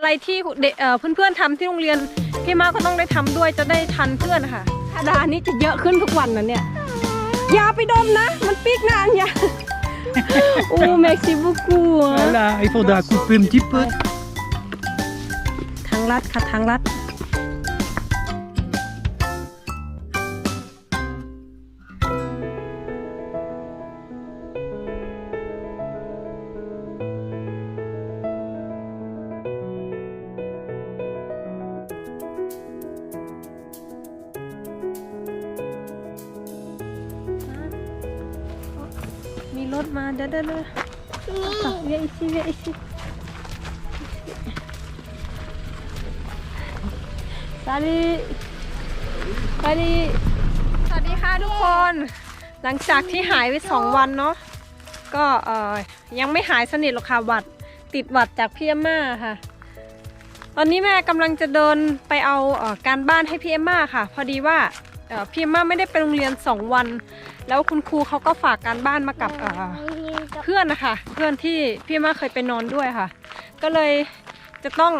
อะไรที่เด็กเอ่อเพื่อนๆทำที่โรงเรียนพี่มาก็ต้องได้ทำด้วยจะได้ทันเพื่อนค่ะธาดานี้จะเยอะขึ้นทุกวันนะเนี่ยอย่าไปดมนะ มันปีกนานอย่าโอ้แม็กซิบุกู Voilà, il faudra couper un petit peu. ทางลัดค่ะทางลัด รถมาเด้อเด้อเด้ออะเวียอีสิเวียอีสิสวัสดีสวัสดีสวัสดีค่ะทุกคน หลังจากที่หายไปสองวันเนาะก็เออยังไม่หายสนิทหรอกค่ะหวัดติดหวัดจากพี่เอ็มม่าค่ะ ตอนนี้แม่กำลังจะเดินไปเอาเออการบ้านให้พี่เอ็มม่าค่ะ พอดีว่าเออพี่เอ็มม่าไม่ได้ไปโรงเรียนสองวัน แล้วคุณครูเขาก็ฝากการบ้านมากับเพื่อนนะคะเพื่อนที่พี่มาเคยไปนอนด้วยค่ะ ก็เลยจะต้อง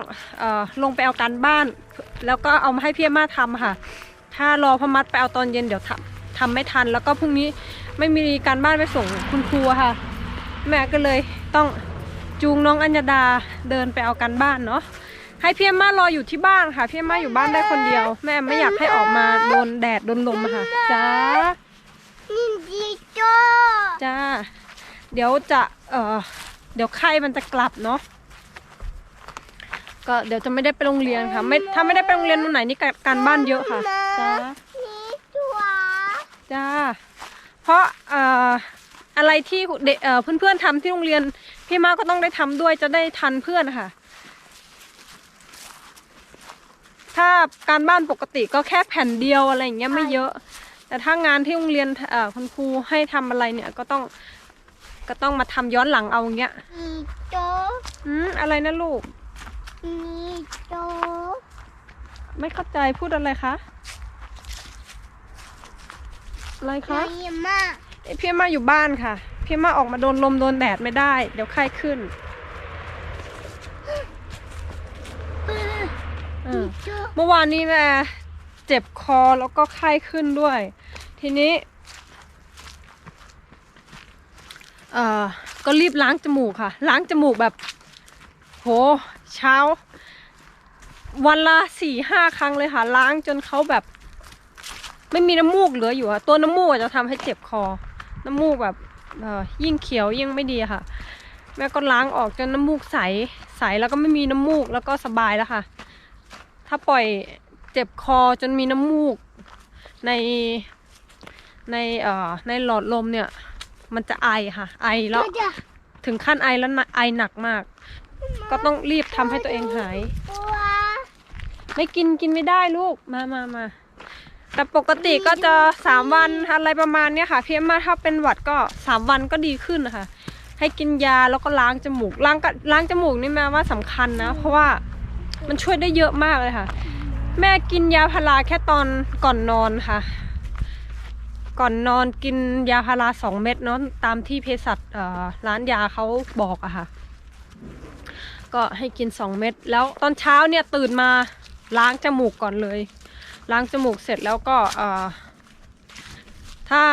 อลงไปเอาการบ้าน แล้วก็เอามาให้พี่มาทำค่ะ ถ้ารอพมัดไปเอาตอนเย็นเดี๋ยวทำทำไม่ทัน แล้วก็พรุ่งนี้ไม่มีการบ้านไปส่งคุณครูค่ะ แม่ก็เลยต้องจูงน้องอัญญาดาเดินไปเอาการบ้านเนาะให้พี่มารออยู่ที่บ้านค่ะพี่มาอยู่บ้านได้คนเดียว แม่ไม่อยากให้ออกมาโดนแดดโดนลมค่ะจ้า นินจิโจจ้า เดี๋ยวจะเอ่อเดี๋ยวไข้มันจะกลับเนาะก็เดี๋ยวจะไม่ได้ไปโรงเรียนค่ะไม่ถ้าไม่ได้ไปโรงเรียนวันไหนนี่กการบ้านเยอะค่ะจ้านี่ตัวจ้าเพราะเอ่ออะไรที่เด็กเอ่อเพื่อนๆทำที่โรงเรียน พี่มาก็ต้องได้ทำด้วยจะได้ทันเพื่อนค่ะ ถ้าการบ้านปกติก็แค่แผ่นเดียวอะไรอย่างเงี้ยไม่เยอะ แต่ถ้างานที่โรงเรียนเอ่อคุณครูให้ทำอะไรเนี่ยก็ต้องก็ต้องมาทำย้อนหลังเอาอย่างเงี้ยนี่โจอืมอะไรนะลูกนี่โจไม่เข้าใจพูดอะไรคะอะไรคะเยี่ยมมากเอ้ยพี่มาอยู่บ้านค่ะ พี่มาออกมาโดนลมโดนแดดไม่ได้ เดี๋ยวไข้ขึ้นเออโจเมื่อวานนี้แม่ เจ็บคอแล้วก็ไข้ขึ้นด้วย ทีนี้เอ่อก็รีบล้างจมูกค่ะ ล้างจมูกแบบ โห เช้า วันละสี่ห้าครั้งเลยค่ะ ล้างจนเขาแบบ ไม่มีน้ำมูกเหลืออยู่อะตัวน้ำมูกจะทำให้เจ็บคอ น้ำมูกแบบเอ่อยิ่งเขียวยิ่งไม่ดีค่ะ แม่ก็ล้างออกจนน้ำมูกใสใสแล้วก็ไม่มีน้ำมูกแล้วก็สบายแล้วค่ะ ถ้าปล่อย เจ็บคอจนมีน้ำมูก ในในเอ่อในหลอดลมเนี่ย มันจะไอค่ะ ไอแล้วจะถึงขั้นไอแล้วนะไอหนักมาก ก็ต้องรีบทำให้ตัวเองหายตัวไม่กินกินไม่ได้ลูกมามามาแต่ปกติก็จะสามวันอะไรประมาณเนี้ยค่ะเพียงมาถ้าเป็นหวัดก็สามวันก็ดีขึ้นนะคะให้กินยาแล้วก็ล้างจมูกล้างกะล้างจมูกนี่แม่ว่าสำคัญนะ เพราะว่ามันช่วยได้เยอะมากเลยค่ะ แม่กินยาพาราแค่ตอนก่อนนอนค่ะ ก่อนนอนกินยาพาราสองเม็ดเนาะตามที่เภสัชร้านยาเขาบอกอะค่ะ ก็ให้กินสองเม็ดแล้วตอนเช้าเนี่ยตื่นมาล้างจมูกก่อนเลย ล้างจมูกเสร็จแล้วก็ถ้า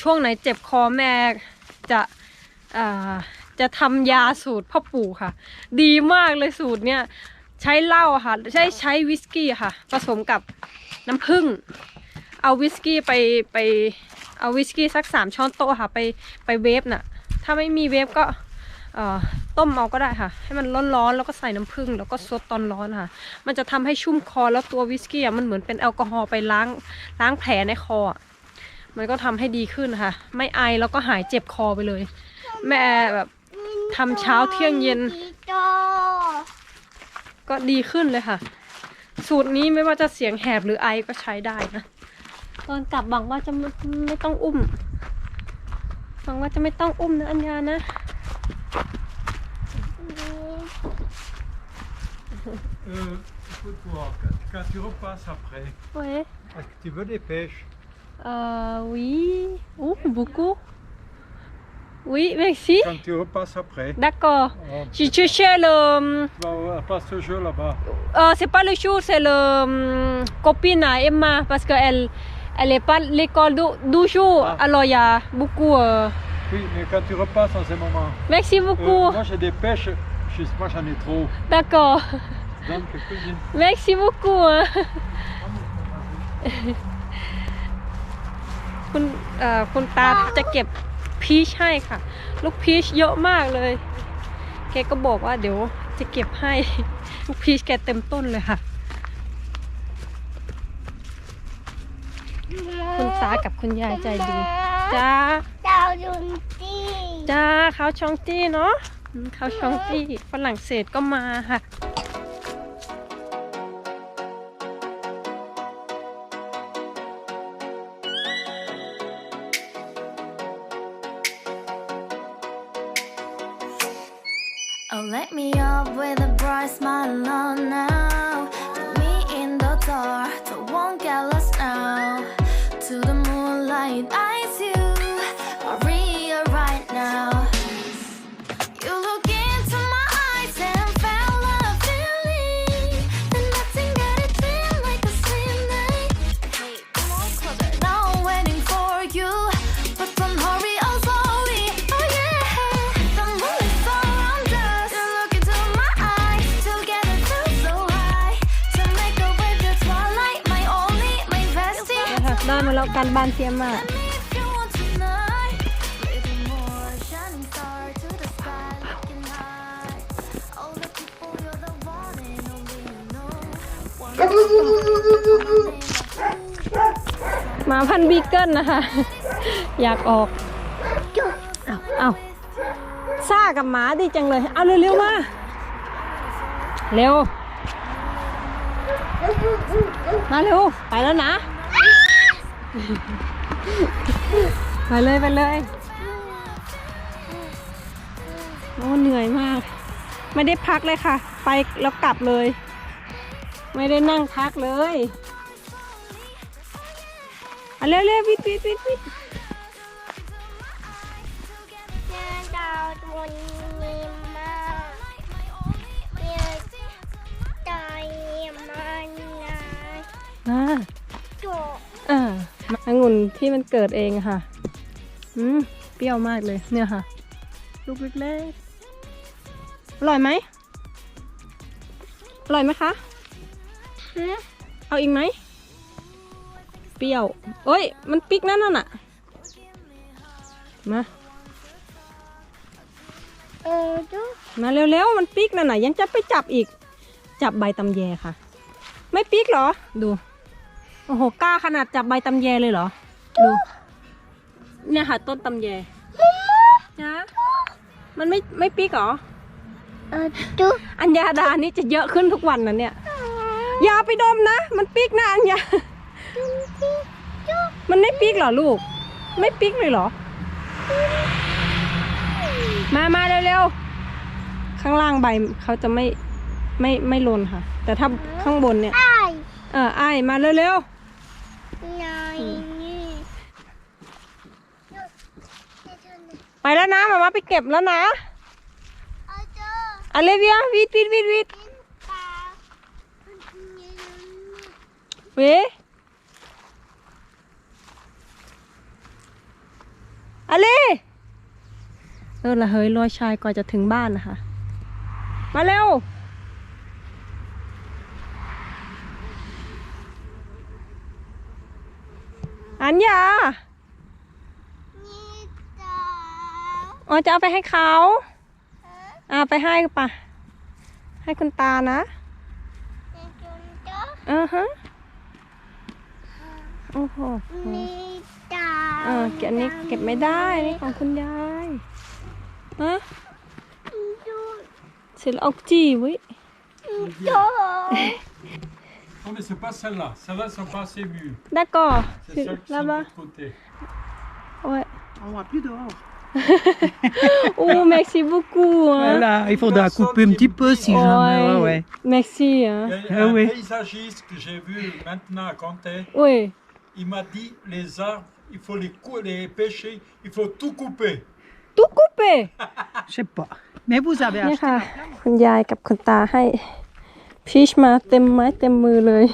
ช่วงไหนเจ็บคอแม่จะจะทำยาสูตรพ่อปู่ค่ะ ดีมากเลยสูตรเนี่ย ใช้เหล้าอะค่ะ ใช้ใช้วิสกี้ค่ะ ผสมกับน้ำผึ้งเอาวิสกี้ไปไปเอาวิสกี้สักสามช้อนโต๊ะค่ะ ไปไปเวฟน่ะ ถ้าไม่มีเวฟก็เอ่อต้มเอาก็ได้ค่ะ ให้มันร้อนๆแล้วก็ใส่น้ำผึ้งแล้วก็ซดตอนร้อนค่ะ มันจะทำให้ชุ่มคอแล้วตัววิสกี้อะมันเหมือนเป็นแอลกอฮอล์ไปล้างล้างแผลในคออะมันก็ทำให้ดีขึ้นค่ะ ไม่ไอแล้วก็หายเจ็บคอไปเลย แม่แบบทำเช้าเที่ยงเย็นจิโจ ก็ดีขึ้นเลยค่ะ สูตรนี้ไม่ว่าจะเสียงแหบหรือไอก็ใช้ได้นะ ตอนกลับหวังว่าจะไม่ไม่ต้องอุ้มหวังว่าจะไม่ต้องอุ้มนะอัญญานะ Euh, écoute, toi, quand, quand tu repasses après, เว้ย est-ce que tu veux des pêches Euh, oui. Ouh, beaucoup. Oui, merci. Quand tu repasses après, D'accord. oh, Je cherchais le. tu vas à place ce jeu là-bas. Euh, c'est pas le jour, c'est le hum, copine à Emma parce qu'elle elle est pas à l'école du, du jour. Ah. Alors il y a beaucoup. euh, Oui, mais quand tu repasses en ce moment. Merci Euh, beaucoup. moi j'ai des pêches, je, moi j'en ai trop. D'accord. Je donne quelques-unes. Merci beaucoup. hein คุณเอ่อคุณตาจะเก็บ พีชให้ค่ะ ลูกพีชเยอะมากเลย แกก็บอกว่าเดี๋ยวจะเก็บให้ ลูกพีชแกเต็มต้นเลยค่ะ คุณตากับคุณยายใจดีจ้าดาวดนตรีจ้าเขาชองจี้เนาะอืมเขาชองจี้ฝรั่งเศสก็มาค่ะ Let me up with a bright smile on now. High. All the people, you're the one and only you know. One of หมาพันบีเกิลนะคะ อยากออก เอาเอาซ่ากับหมาดีจังเลย เอาเร็วๆมา เร็ว มาเร็ว ไปแล้วนะ ไปเลยไปเลยโอ้เหนื่อยมาก ไม่ได้พักเลยค่ะ ไปแล้วกลับเลย ไม่ได้นั่งพักเลยเอาเร็วๆวิดวิดวิดวิดดาวดวงนี้มาเนี่ยใจมันนะอ่าจุดอ่า องุ่นที่มันเกิดเองค่ะ อืมเปรี้ยวมากเลยเนี่ยค่ะ ลูกเล็กๆอร่อยไหมอร่อยไหมคะฮะเอาอีกไหม เปรี้ยวเอ้ย มันปิกนั่นน่ะ มาเออดูมาเร็วๆ มันปิกนั่นน่ะ ยังจะไปจับอีก จับใบตำแยค่ะ ไม่ปิกเหรอ ดู โอ้โหกล้าขนาดจับใบตำแยเลยเหรอ ดู เนี่ยค่ะ ต้นตำแยจ้ามันไม่ไม่ปิกเหรอ เออดูอัญญาดานี่จะเยอะขึ้นทุกวันนะเนี่ย อย่าไปดมนะ มันปิกนะอัญญา มันไม่ปิกเหรอลูก ไม่ปิกเลยเหรอ มามาเร็วๆ ข้างล่างใบเขาจะไม่ไม่ไม่หล่นค่ะ แต่ถ้าข้างบนเนี่ย ไอ้เออไอ้ายมาเร็ว นายนี่ๆไปแล้วนะมามาไปเก็บแล้วนะเอาเจออเลเวียวิดวิดวิดวิดกินปลาเว้อเลเออละเฮ้ยลอยชายก่อนจะถึงบ้านนะคะ มาเร็ว อัญญานี่จ้าอ๋อจะเอาไปให้เขาอ่าไปให้ปะให้คุณตานะนี่จุนจ้าอือฮะโอ้โหนี่จ้าเออเก็บอันนี้เก็บไม่ได้อันนี่ของคุณยายฮะดูเสร็จแล้วเอาจีไว้ดู Non, mais c'est pas celle-là. Celles-là sont pas assez mûres. ได้ก่อ C'est celles qui sont de là-bas l'autre côté. โอ้ย On voit plus dehors. โอ้ merci beaucoup hein. Voilà, il faudra Personne couper un qui petit peu si jamais. Ouais. Ouais, ouais. merci hein. Il y a Ah un oui. paysagiste que j'ai vu maintenant à Comté. oui Il m'a dit les arbres, il faut les, cou- les pêcher, il faut tout couper. ตุกุเป Je sais pas. Mais vous avez เนี่ย acheté ค่ะ คุณยายกับคุณตาให้ พีชมาเต็มไม้เต็มมือเลย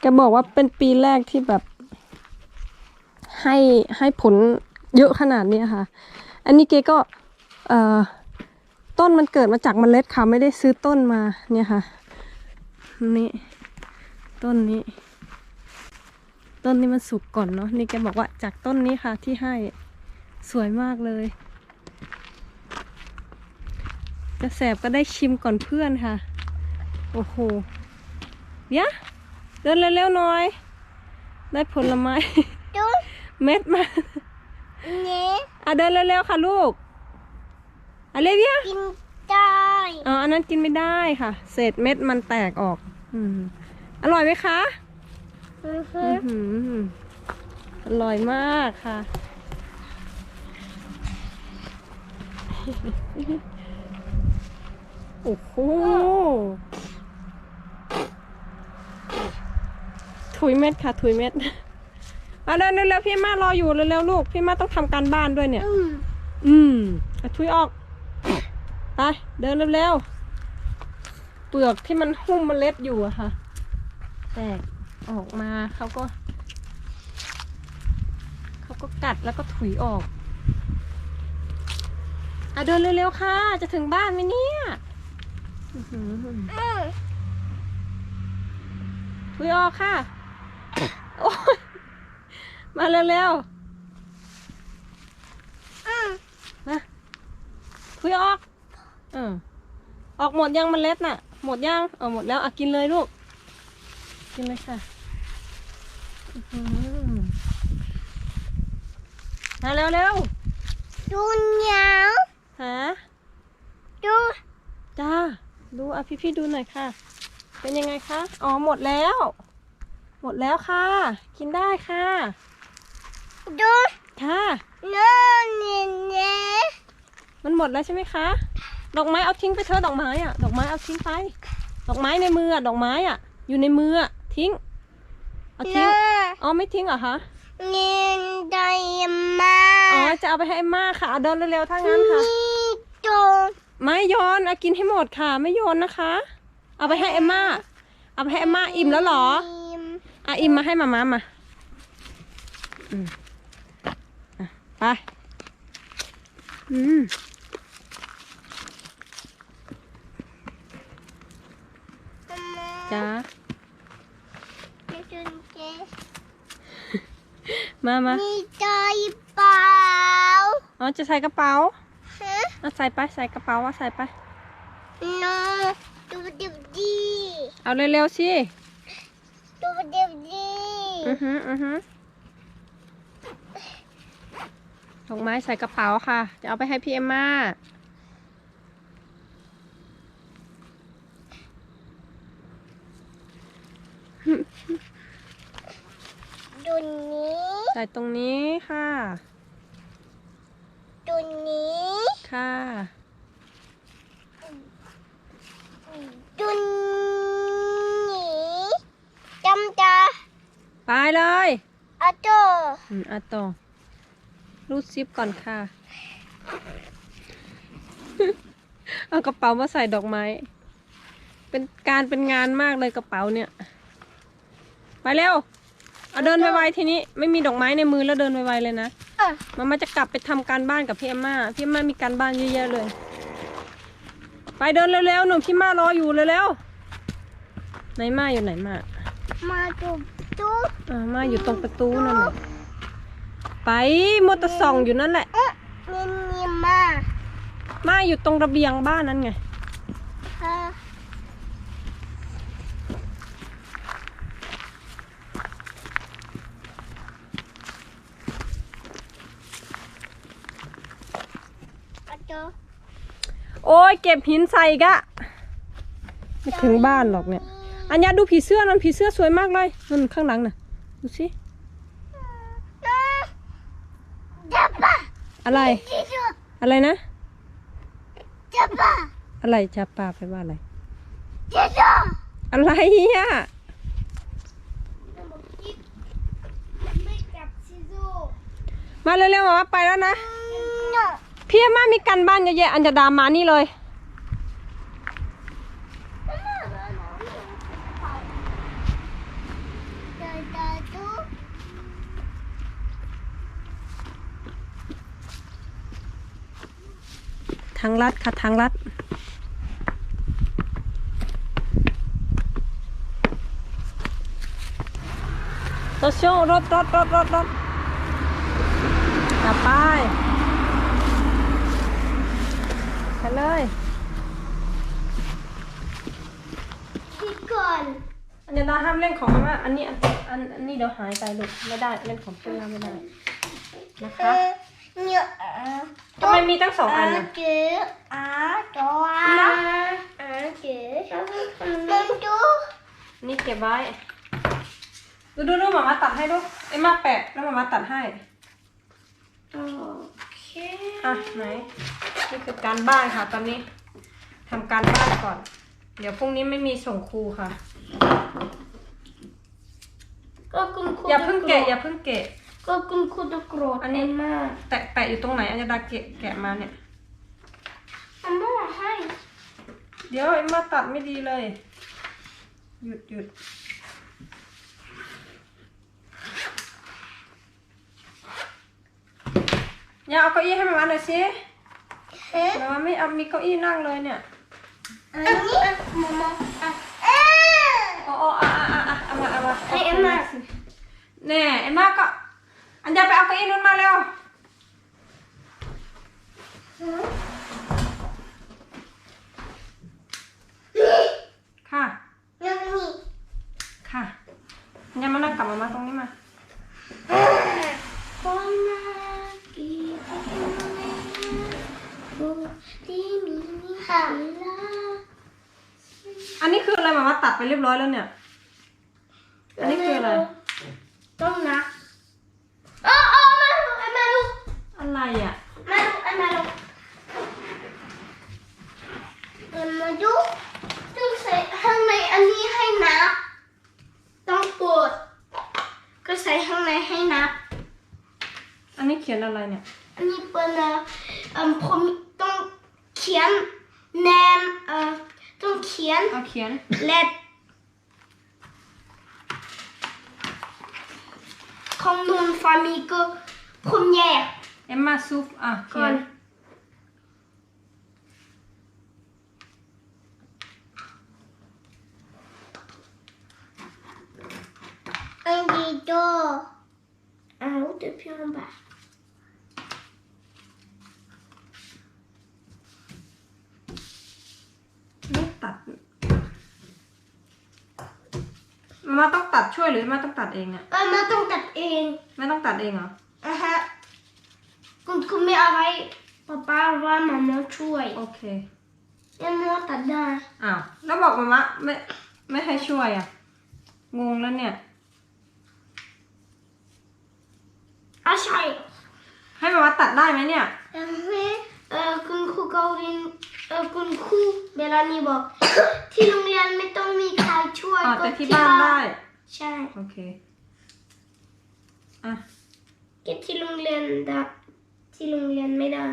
แกบอกว่าเป็นปีแรกที่แบบ ให้ให้ผลเยอะขนาดนี้ค่ะ อันนี้เกก็ต้นมันเกิดมาจากเมล็ดค่ะ ไม่ได้ซื้อต้นมาเนี่ยค่ะ นี่ ต้นนี้ ต้นนี้มันสุกก่อนเนาะนี่แกบอกว่าจากต้นนี้ค่ะที่ให้สวยมากเลยจะแสบก็ได้ชิมก่อนเพื่อนค่ะ โอ้โหเดี๋ยะเดินเร็วๆหน่อย ได้ผลไม้ ดูเม็ดมาเนี่ยอะเดินเร็วๆค่ะลูกอะไรเวียกินได้อ๋ออันนั้นกินไม่ได้ค่ะ เศษเม็ดมันแตกออก อืมอร่อยไหมคะอือฮึอื้อหืออร่อยมากค่ะ โอ้โห ถุยเม็ดค่ะ ถุยเม็ดมาเร็วเร็วๆพี่มารออยู่เร็วๆลูก พี่มาต้องทำการบ้านด้วยเนี่ย อืมอืมอะถุยออก ไปเดินเร็วๆ เปลือกที่มันหุ้มเมล็ดอยู่อะค่ะ แตกออกมาเขาก็ เขาก็กัดแล้วก็ถุยออกอะเดินเร็วๆค่ะ จะถึงบ้านไหมเนี่ยอื้อหืออืมถุยออกค่ะ โอ้ยมาเร็วอืมๆมาถุยออกเออออกหมดยังเมล็ดน่ะ หมดยังเออหมดแล้วอะกินเลยลูก กินเลยค่ะอื้อหือมาเร็วเร็วดูเหนียวๆหาดูจ้าดูอะพี่พี่ๆดูหน่อยค่ะ เป็นยังไงคะ อ๋อหมดแล้ว หมดแล้วค่ะ กินได้ค่ะ ดูค่ะน้องเนี่ยเนี่ยมันหมดแล้วใช่ไหมคะ ดอกไม้เอาทิ้งไปเถอะดอกไม้อะดอกไม้เอาทิ้งไป ดอกไม้ในมืออะดอกไม้อะอยู่ในมืออะทิ้ง เอาทิ้งน้าอ๋อไม่ทิ้งเหรอคะเงินได้มาอ๋อจะเอาไปให้อาม่าค่ะเอาเดินเร็วๆถ้างั้นค่ะนี่ดูไม่โยนเอากินให้หมดค่ะ ไม่โยนนะคะ เอาไปให้เอมม่า เอาไปให้เอมม่าอิ่มแล้วเหรอ อิ่มอะอิมมาให้มาม่ามาอืมอะไป อืม จ้าจะจุนเจมามานี่ใจเปล่าอ๋อจะใส่กระเป๋าฮะเอาใส่ไปใส่กระเป๋าว่าใส่ไป น้องดูดิบดี เอาเร็วๆสิ ดูดิบดีอือฮึอือฮึดอกไม้ใส่กระเป๋าค่ะ จะเอาไปให้พี่เอมม่าดูนี้ใส่ตรงนี้ค่ะดูนี้ค่ะ ดูนี้จำจา ไปเลยอาโตอืมอะต่อรูดซิปก่อนค่ะ เอากระเป๋ามาใส่ดอกไม้ เป็นการเป็นงานมากเลยกระเป๋าเนี่ย ไปเร็ว เอาเดินไวๆทีนี้ ไม่มีดอกไม้ในมือแล้วเดินไวๆเลยนะอะมันมาจะกลับไปทำการบ้านกับพี่เอมม่าพี่เอมม่ามีการบ้านเยอะแยะเลย ไปเดินเร็วๆหนูพี่ม่ารออยู่เร็วๆไหนม่าอยู่ไหนม่ามาดู ดูอ่าม่าอยู่ตรงประตูนั่นแหละไปมอเตอร์ซองอยู่นั่นแหละ เอ๊ะนี่นี่มาม่าอยู่ตรงระเบียงบ้านนั่นไงฮะอาโตโอ้ยเก็บหินใส่อีกอะไม่ถึงบ้านหรอกเนี่ย อัญญาดูผีเสื้อนั่นผีเสื้อสวยมากเลยนั่นข้างหลังน่ะ ดูสิ จับปะอะไรจิจุอะไรนะ จับปะอะไรจะปาไปว่าอะไรจิจุอะไรอะไม่จับจิจุมาเร็วๆมาไปแล้วนะอืมพี่เอ็มมามีกันบ้านเยอะแยะอัญญาดามานี่เลย ทางลัดค่ะทางลัดรถช่วงรถรถรถรถรถกลับไปไปเลยพี่ก่อนอันนี้เราห้ามเล่นของมาม่าอันนี้อันอันอันนี้เดี๋ยวหายไปลูกไม่ได้เล่นของเพื่อนไม่ได้นะคะ เนี่ยทำไมมีตั้งสองอันอะอะเก๋อะตัวอะเก๋มันดูนี่เก็บไว้ ดูดูดูหมามาตัดให้ดูเอ็มมาแปะแล้วหมามาตัดให้โอเคอะไหนนี่คือการบ้านค่ะ ตอนนี้ทำการบ้านก่อน เดี๋ยวพรุ่งนี้ไม่มีส่งครูค่ะก็คุณครูอย่าเพิ่งแกะอย่าเพิ่งแกะ ก็คุณครูจะโกรธอันนี้มากแตะแปะอยู่ตรงไหนอัญญาดาแกะแกะมาเนี่ยอันนั้นให้เดี๋ยวเอ็มมาตัดไม่ดีเลย หยุดหยุดอย่าเอาเก้าอี้ให้มามาหน่อยสิเอ๊ะมามาไม่เอามีเก้าอี้นั่งเลยเนี่ยอันนี้มามาอะเอ๊ะโอ้โอ้อะอะอะเอามาเอามาให้เอ็มมา แน่เอ็มมาก็ อันยาไปเอาเก้าอี้นู้นมาเร็วค่ะยังมีค่ะอันยามานั่งกลับมามาตรงนี้มาคนนากีที่มีค่ะอันนี้คืออะไรหมามาตัดไปเรียบร้อยแล้วเนี่ย อันนี้คืออะไร ต้องนะเออเออมาดูมาดู อะไรอะ มาดูมาดูมาดูต้องใส่ข้างในอันนี้ให้นับต้องเปิดก็ใส่ข้างในให้นับ อันนี้เขียนอะไรเนี่ย อันนี้เป็นเอ่อเอ่อผมต้องเขียนแนมเอ่อต้องเขียนเอาเขียนเล็ดของนุ่นฟามีก็ผมแยก เอ็มมาซุปอะเขีก่อยนนอันนี้โตอ้าวเดี๋ยวพี่ลงไป ไม่ตัด มามาต้องตัดช่วยหรือมาต้องตัดเองเนี่ยเออมาต้องตัดเองไม่ต้องตัดเองเหรออะฮะคุณคุณไม่เอาไว้ป๊าป้าว่ามามาช่วยโอเคยังมาตัดได้อ้าวแล้วบอกมามะไม่ไม่ให้ช่วยอะงงแล้วเนี่ยอะใช่ให้มามะตัดได้ไหมเนี่ยยังไม่เออคุณครูเกาหลี เออคุณครูเบลานีบอก ที่โรงเรียนไม่ต้องมีใครช่วยอ๋อก็แต่ที่บ้านได้ ใช่ โอเค อะ เก็บที่โรงเรียนได้ที่โรงเรียนไม่ได้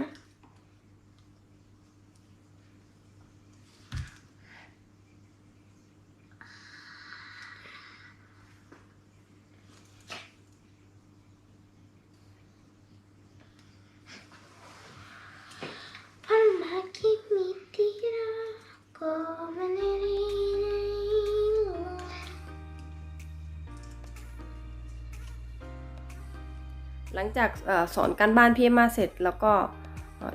งจากอสอนการบ้านพี่เอ็มมาเสร็จแล้วก็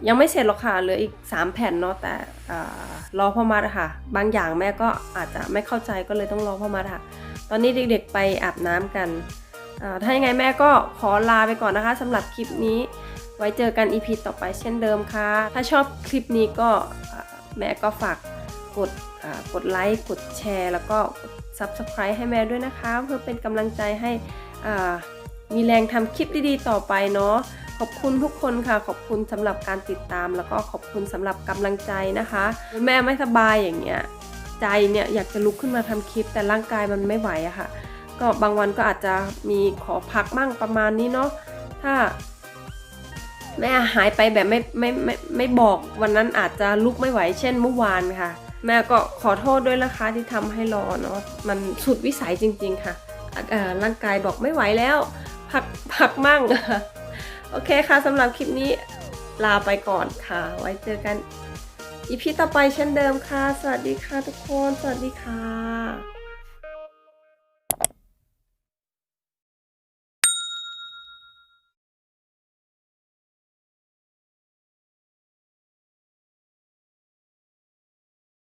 ยังไม่เสร็จหรอกค่ะเหลืออีก 3 แผ่นเนาะแต่เอ่อรอพ่อมัดค่ะ บางอย่างแม่ก็อาจจะไม่เข้าใจก็เลยต้องรอพ่อมัดค่ะ ตอนนี้เด็กๆไปอาบน้ำกันเอ่อถ้ายังไงแม่ก็ขอลาไปก่อนนะคะสำหรับคลิปนี้ ไว้เจอกัน EP ต่อไปเช่นเดิมค่ะ ถ้าชอบคลิปนี้ก็แม่ก็ฝากกดกดไลค์กดแชร์ แล้วก็ Subscribe ให้แม่ด้วยนะคะ เพื่อเป็นกำลังใจให้อ่า มีแรงทำคลิปดีๆ ต่อไปเนาะขอบคุณทุกคนค่ะ ขอบคุณสำหรับการติดตาม แล้วก็ขอบคุณสำหรับกำลังใจนะคะแม่ไม่สบายอย่างเงี้ยใจเนี่ยอยากจะลุกขึ้นมาทำคลิป แต่ร่างกายมันไม่ไหวอะค่ะ ก็บางวันก็อาจจะมีขอพักมั่งประมาณนี้เนาะถ้าแม่หายไปแบบไม่ไม่ไม่ไม่บอกวันนั้นอาจจะลุกไม่ไหว เช่นเมื่อวานค่ะ แม่ก็ขอโทษด้วยนะคะที่ทำให้รอเนาะมันสุดวิสัยจริง ๆ ค่ะร่างกายบอกไม่ไหวแล้ว พักพักมั่ง โอเคค่ะสำหรับคลิปนี้ลาไปก่อนค่ะ ไว้เจอกันอีพีต่อไปเช่นเดิมค่ะ สวัสดีค่ะทุกคน สวัสดีค่ะ